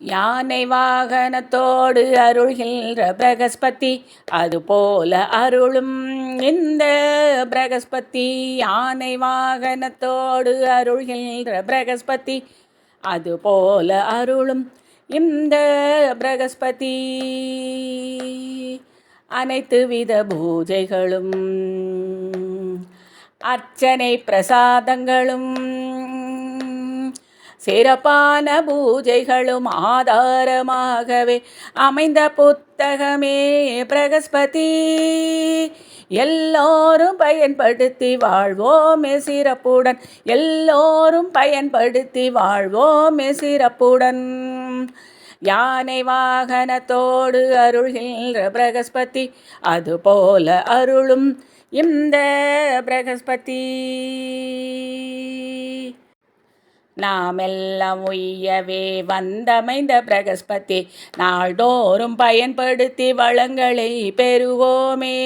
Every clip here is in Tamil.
யானை வாகனத்தோடு அருள்கின்ற பிரகஸ்பதி அதுபோல அருளும் இந்த பிரகஸ்பதி. யானை வாகனத்தோடு அருள்கின்ற பிரகஸ்பதி அதுபோல அருளும் இந்த பிரகஸ்பதி. அனைத்து வித பூஜைகளும் அர்ச்சனை பிரசாதங்களும் சிறப்பான பூஜைகளும் ஆதாரமாகவே அமைந்த புத்தகமே பிரகஸ்பதி. எல்லோரும் பயன்படுத்தி வாழ்வோமே சிறப்புடன். எல்லோரும் பயன்படுத்தி வாழ்வோமே சிறப்புடன். யானை வாகனத்தோடு அருள்கின்ற பிரகஸ்பதி அதுபோல அருளும் இந்த பிரகஸ்பதி. நாமெல்லாம் உய்யவே வந்தமைந்த பிரகஸ்பதி நாள்தோறும் பயன்படுத்தி வளங்களை பெறுவோமே.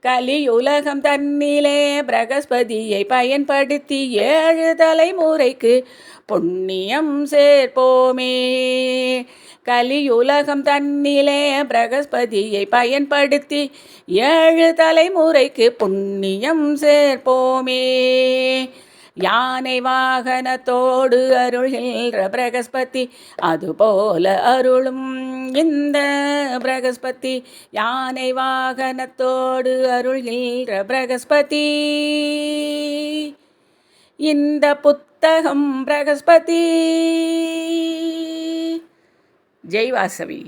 கலியுலகம் தன்னிலே பிரகஸ்பதியை பயன்படுத்தி ஏழு தலைமுறைக்கு புண்ணியம் சேர்ப்போமே. கலியுலகம் தன்னிலே பிரகஸ்பதியை பயன்படுத்தி ஏழு தலைமுறைக்கு புண்ணியம் சேர்ப்போமே. யானை வாகனத்தோடு அருள்கின்ற பிரகஸ்பதி அதுபோல அருளும் இந்த பிரகஸ்பதி. யானை வாகனத்தோடு அருள்கின்ற பிரகஸ்பதி. இந்த புத்தகம் பிரகஸ்பதி. ஜெய் வாசவி.